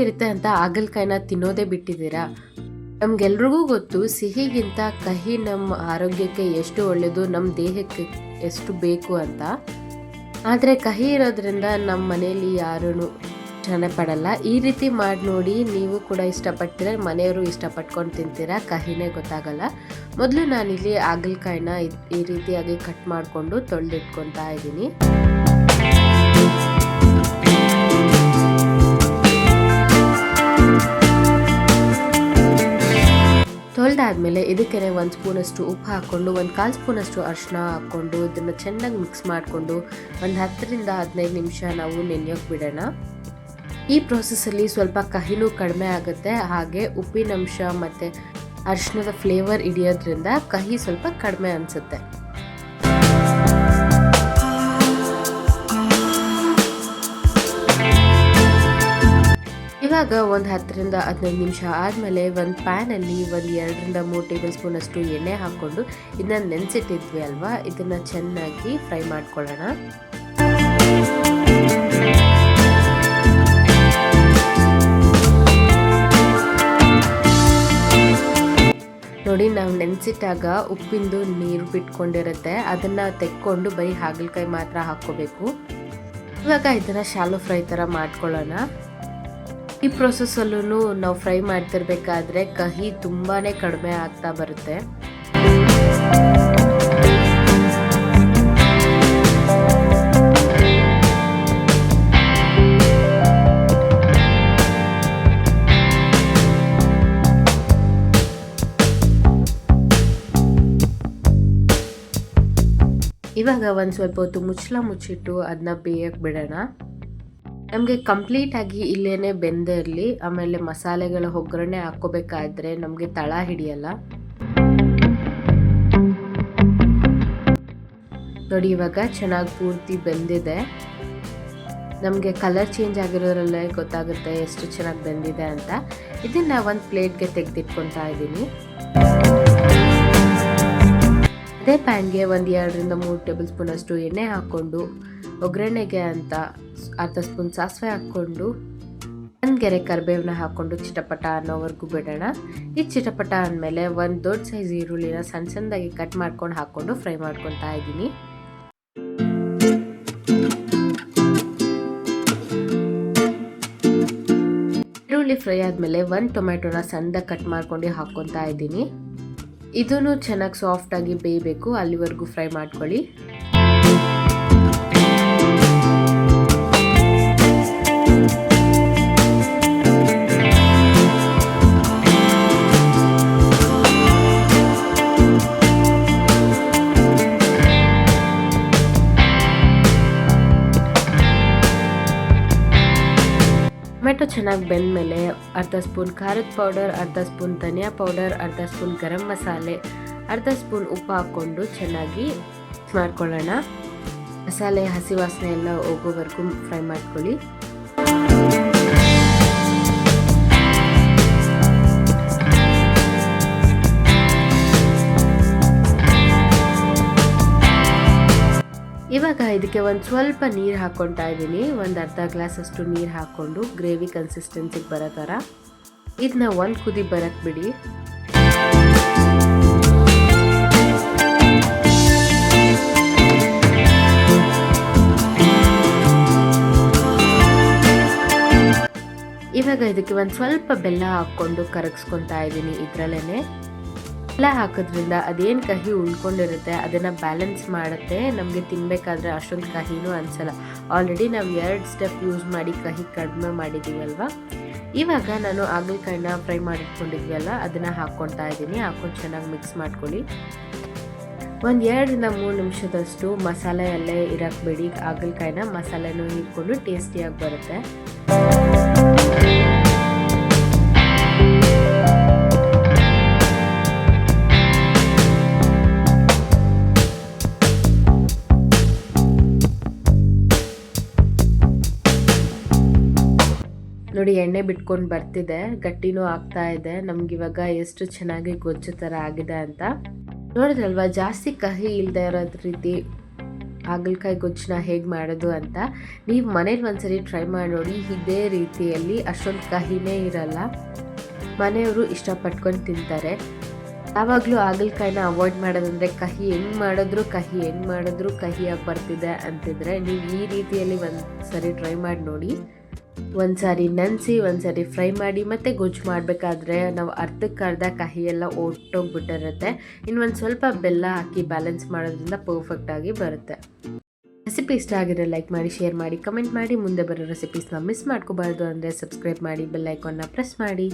ಚೆನ್ನಾಗಿರುತ್ತೆ ಅಂತ ಹಾಗಲಕಾಯಿನ ತಿನ್ನೋದೇ ಬಿಟ್ಟಿದ್ದೀರಾ? ನಮ್ಗೆಲ್ರಿಗೂ ಗೊತ್ತು, ಸಿಹಿಗಿಂತ ಕಹಿ ನಮ್ಮ ಆರೋಗ್ಯಕ್ಕೆ ಎಷ್ಟು ಒಳ್ಳೆಯದು ನಮ್ಮ ದೇಹಕ್ಕೆ ಎಷ್ಟು ಬೇಕು ಅಂತ. ಆದರೆ ಕಹಿ ಇರೋದ್ರಿಂದ ನಮ್ಮ ಮನೆಯಲ್ಲಿ ಯಾರೂ ಪಡಲ್ಲ ಈ ರೀತಿ ಮಾಡಿ ನೋಡಿ ನೀವು ಕೂಡ ಇಷ್ಟಪಡ್ತೀರ, ಮನೆಯವರು ಇಷ್ಟಪಟ್ಕೊಂಡು ತಿಂತೀರಾ, ಕಹಿನೇ ಗೊತ್ತಾಗಲ್ಲ. ಮೊದಲು ನಾನಿಲ್ಲಿ ಹಾಗಲಕಾಯಿನ ಈ ರೀತಿಯಾಗಿ ಕಟ್ ಮಾಡಿಕೊಂಡು ತೊಳೆದಿಟ್ಕೊತಾ ಇದ್ದೀನಿ. ತೊಳೆದಾದ್ಮೇಲೆ ಇದಕ್ಕೆ ಒಂದು ಸ್ಪೂನಷ್ಟು ಉಪ್ಪು ಹಾಕ್ಕೊಂಡು, ಒಂದು ಕಾಲು ಸ್ಪೂನಷ್ಟು ಅರಿಶಿನ ಹಾಕ್ಕೊಂಡು ಇದನ್ನು ಚೆನ್ನಾಗಿ ಮಿಕ್ಸ್ ಮಾಡಿಕೊಂಡು ಒಂದು ಹತ್ತರಿಂದ ಹದಿನೈದು ನಿಮಿಷ ನಾವು ನೆನೆಯೋಕೆ ಬಿಡೋಣ. ಈ ಪ್ರೋಸೆಸ್ಸಲ್ಲಿ ಸ್ವಲ್ಪ ಕಹಿನೂ ಕಡಿಮೆ ಆಗುತ್ತೆ. ಹಾಗೆ ಉಪ್ಪಿನಂಶ ಮತ್ತು ಅರಿಶಿನದ ಫ್ಲೇವರ್ ಹಿಡಿಯೋದ್ರಿಂದ ಕಹಿ ಸ್ವಲ್ಪ ಕಡಿಮೆ ಅನಿಸುತ್ತೆ. ಇವಾಗ ಒಂದು ಹತ್ತರಿಂದ ಹದಿನೈದು ನಿಮಿಷ ಆದಮೇಲೆ ಒಂದು ಪ್ಯಾನಲ್ಲಿ ಒಂದು ಎರಡರಿಂದ ಮೂರು ಟೇಬಲ್ ಸ್ಪೂನ್ ಅಷ್ಟು ಎಣ್ಣೆ ಹಾಕ್ಕೊಂಡು ಇದನ್ನ ನೆನೆಸಿಟ್ಟಿದ್ವಿ ಅಲ್ವಾ? ಇದನ್ನು ಚೆನ್ನಾಗಿ ಫ್ರೈ ಮಾಡ್ಕೊಳ್ಳೋಣ. ನೋಡಿ, ನಾವು ನೆನೆಸಿಟ್ಟಾಗ ಉಪ್ಪಿಂದು ನೀರು ಬಿಟ್ಕೊಂಡಿರುತ್ತೆ. ಅದನ್ನು ತೆಕ್ಕೊಂಡು ಬರೀ ಹಾಗಲಕಾಯಿ ಮಾತ್ರ ಹಾಕ್ಕೋಬೇಕು. ಇವಾಗ ಇದನ್ನು ಶಾಲು ಫ್ರೈ ಥರ ಮಾಡ್ಕೊಳ್ಳೋಣ. ಈ ಪ್ರೊಸೆಸ್ಸಲ್ಲೂ ನಾವು ಫ್ರೈ ಮಾಡ್ತಿರ್ಬೇಕಾದ್ರೆ ಕಹಿ ತುಂಬಾ ಕಡಿಮೆ ಆಗ್ತಾ ಬರುತ್ತೆ. ಇವಾಗ ಒಂದು ಸ್ವಲ್ಪ ಹೊತ್ತು ಮುಚ್ಚಲ ಮುಚ್ಚಿಟ್ಟು ಅದನ್ನ ಬೇಯಕ್ಕೆ ಬಿಡೋಣ. ನಮಗೆ ಕಂಪ್ಲೀಟಾಗಿ ಇಲ್ಲೇನೆ ಬೆಂದೇ ಇರಲಿ, ಆಮೇಲೆ ಮಸಾಲೆಗಳ ಒಗ್ಗರಣೆ ಹಾಕ್ಕೋಬೇಕಾದ್ರೆ ನಮಗೆ ತಳ ಹಿಡಿಯಲ್ಲ. ನೋಡಿ, ಇವಾಗ ಚೆನ್ನಾಗಿ ಪೂರ್ತಿ ಬೆಂದಿದೆ. ನಮಗೆ ಕಲರ್ ಚೇಂಜ್ ಆಗಿರೋದ್ರಲ್ಲೇ ಗೊತ್ತಾಗುತ್ತೆ ಎಷ್ಟು ಚೆನ್ನಾಗಿ ಬೆಂದಿದೆ ಅಂತ. ಇದನ್ನು ಒಂದು ಪ್ಲೇಟ್ಗೆ ತೆಗೆದಿಟ್ಕೊತಾ ಇದ್ದೀನಿ. ಅದೇ ಪ್ಯಾನ್ಗೆ ಒಂದು ಎರಡರಿಂದ ಮೂರು ಟೇಬಲ್ ಸ್ಪೂನಷ್ಟು ಎಣ್ಣೆ ಹಾಕ್ಕೊಂಡು ಒಗ್ಗರಣೆಗೆ ಅಂತ ಅರ್ಧ ಸ್ಪೂನ್ ಸಾಸಿವೆ ಹಾಕ್ಕೊಂಡು, ಒಂದು ಗೆರೆ ಕರಿಬೇವನ್ನ ಹಾಕ್ಕೊಂಡು ಚಿಟಪಟ ಅನ್ನೋವರೆಗೂ ಬಿಡೋಣ. ಈ ಚಿಟಪಟ ಅಂದಮೇಲೆ ಒಂದು ದೊಡ್ಡ ಸೈಜ್ ಈರುಳ್ಳಿನ ಸಣ್ಣ ಸಣ್ಣದಾಗಿ ಕಟ್ ಮಾಡ್ಕೊಂಡು ಹಾಕ್ಕೊಂಡು ಫ್ರೈ ಮಾಡ್ಕೊತಾ ಇದ್ದೀನಿ. ಈರುಳ್ಳಿ ಫ್ರೈ ಆದಮೇಲೆ ಒಂದು ಟೊಮೆಟೊನ ಸಣ್ಣದಾಗಿ ಕಟ್ ಮಾಡ್ಕೊಂಡು ಹಾಕ್ಕೊತಾ ಇದ್ದೀನಿ. ಇದನ್ನು ಚೆನ್ನಾಗಿ ಸಾಫ್ಟಾಗಿ ಬೇಯಬೇಕು, ಅಲ್ಲಿವರೆಗೂ ಫ್ರೈ ಮಾಡ್ಕೊಳ್ಳಿ. ಟೊಮೆಟೊ ಚೆನ್ನಾಗಿ ಬೆಂದಮೇಲೆ ಅರ್ಧ ಸ್ಪೂನ್ ಖಾರದ ಪೌಡರ್, ಅರ್ಧ ಸ್ಪೂನ್ ಧನಿಯಾ ಪೌಡರ್, ಅರ್ಧ ಸ್ಪೂನ್ ಗರಂ ಮಸಾಲೆ, ಅರ್ಧ ಸ್ಪೂನ್ ಉಪ್ಪು ಹಾಕ್ಕೊಂಡು ಚೆನ್ನಾಗಿ ಮಾಡ್ಕೊಳ್ಳೋಣ. ಮಸಾಲೆ, ಹಸಿ ವಾಸನೆ ಎಲ್ಲ ಹೋಗೋವರೆಗೂ ಫ್ರೈ ಮಾಡ್ಕೊಳ್ಳಿ. ಇದಕ್ಕೆ ಒಂದು ಸ್ವಲ್ಪ ನೀರು ಹಾಕ್ಕೊತಾ ಇದ್ದೀನಿ. ಒಂದು ಅರ್ಧ ಗ್ಲಾಸ್ ಅಷ್ಟು ನೀರು ಹಾಕ್ಕೊಂಡು ಗ್ರೇವಿ ಕನ್ಸಿಸ್ಟೆನ್ಸಿಗೆ ಬರೋ ಥರ ಇದನ್ನ ಒಂದು ಕುದಿ ಬರಕ್ಕೆ ಬಿಡಿ. ಇವಾಗ ಇದಕ್ಕೆ ಒಂದು ಸ್ವಲ್ಪ ಬೆಲ್ಲ ಹಾಕ್ಕೊಂಡು ಕರಗಿಸ್ಕೊತಾ ಇದ್ದೀನಿ ಇದರಲ್ಲೇ ಬೆಲ್ಲ ಹಾಕೋದ್ರಿಂದ ಅದೇನು ಕಹಿ ಉಳ್ಕೊಂಡಿರುತ್ತೆ, ಅದನ್ನು ಬ್ಯಾಲೆನ್ಸ್ ಮಾಡುತ್ತೆ. ನಮಗೆ ತಿನ್ನಬೇಕಾದ್ರೆ ಅಷ್ಟೊಂದು ಕಹಿನೂ ಅನಿಸಲ್ಲ. ಆಲ್ರೆಡಿ ನಾವು ಎರಡು ಸ್ಟೆಪ್ ಯೂಸ್ ಮಾಡಿ ಕಹಿ ಕಡಿಮೆ ಮಾಡಿದ್ದೀವಲ್ವ ಇವಾಗ ನಾನು ಹಾಗಲಕಾಯಿನ ಫ್ರೈ ಮಾಡಿಟ್ಕೊಂಡಿದ್ವಲ್ಲ ಅದನ್ನು ಹಾಕ್ಕೊತಾ ಇದ್ದೀನಿ. ಹಾಕ್ಕೊಂಡು ಚೆನ್ನಾಗಿ ಮಿಕ್ಸ್ ಮಾಡ್ಕೊಳ್ಳಿ. ಒಂದು ಎರಡರಿಂದ ಮೂರು ನಿಮಿಷದಷ್ಟು ಮಸಾಲೆ ಅಲ್ಲೇ ಇರಕ್ಕೆ ಹಾಗಲಕಾಯಿನ ಮಸಾಲೆನೂ ಹಿಡ್ಕೊಂಡು ಟೇಸ್ಟಿಯಾಗಿ ಬರುತ್ತೆ. ನೋಡಿ ಎಣ್ಣೆ ಬಿಟ್ಕೊಂಡು ಬರ್ತಿದೆ, ಗಟ್ಟಿನೂ ಆಗ್ತಾ ಇದೆ. ನಮ್ಗೆ ಇವಾಗ ಎಷ್ಟು ಚೆನ್ನಾಗಿ ಗೊಜ್ಜು ಥರ ಆಗಿದೆ ಅಂತ. ನೋಡಿದ್ರಲ್ವಾ, ಜಾಸ್ತಿ ಕಹಿ ಇಲ್ಲದೆ ಇರೋದ್ ರೀತಿ ಹಾಗಲಕಾಯಿ ಗೊಜ್ಜನ್ನ ಹೇಗೆ ಮಾಡೋದು ಅಂತ. ನೀವು ಮನೇಲಿ ಒಂದ್ಸರಿ ಟ್ರೈ ಮಾಡಿ ನೋಡಿ, ಇದೇ ರೀತಿಯಲ್ಲಿ ಅಷ್ಟೊಂದು ಕಹಿನೇ ಇರಲ್ಲ. ಮನೆಯವರು ಇಷ್ಟಪಟ್ಕೊಂಡು ತಿಂತಾರೆ. ಯಾವಾಗಲೂ ಹಾಗಲಕಾಯಿನ ಅವಾಯ್ಡ್ ಮಾಡೋದಂದರೆ ಕಹಿ ಹೆಂಗೆ ಮಾಡಿದ್ರು ಕಹಿ, ಹೆಂಗೆ ಮಾಡಿದ್ರು ಕಹಿಯಾಗಿ ಬರ್ತಿದೆ ಅಂತಿದ್ರೆ, ನೀವು ಈ ರೀತಿಯಲ್ಲಿ ಒಂದು ಸರಿ ಟ್ರೈ ಮಾಡಿ ನೋಡಿ. ಒಂದು ಸಾರಿ ನೆನೆಸಿ ಒಂದು ಸಾರಿ ಫ್ರೈ ಮಾಡಿ ಮತ್ತು ಗೊಜ್ಜು ಮಾಡಬೇಕಾದ್ರೆ ನಾವು ಅರ್ಧಕ್ಕೆ ಅರ್ಧ ಕಹಿ ಎಲ್ಲ ಒಟ್ಟೋಗ್ಬಿಟ್ಟಿರುತ್ತೆ. ಇನ್ನು ಒಂದು ಸ್ವಲ್ಪ ಬೆಲ್ಲ ಹಾಕಿ ಬ್ಯಾಲೆನ್ಸ್ ಮಾಡೋದ್ರಿಂದ ಪರ್ಫೆಕ್ಟಾಗಿ ಬರುತ್ತೆ. ರೆಸಿಪಿ ಇಷ್ಟ ಆಗಿದ್ರೆ ಲೈಕ್ ಮಾಡಿ ಶೇರ್ ಮಾಡಿ ಕಮೆಂಟ್ ಮಾಡಿ. ಮುಂದೆ ಬರೋ ರೆಸಿಪೀಸ್ನ ಮಿಸ್ ಮಾಡ್ಕೋಬಾರ್ದು ಅಂದರೆ ಸಬ್ಸ್ಕ್ರೈಬ್ ಮಾಡಿ ಬೆಲ್ ಐಕಾನ್ನ ಪ್ರೆಸ್ ಮಾಡಿ.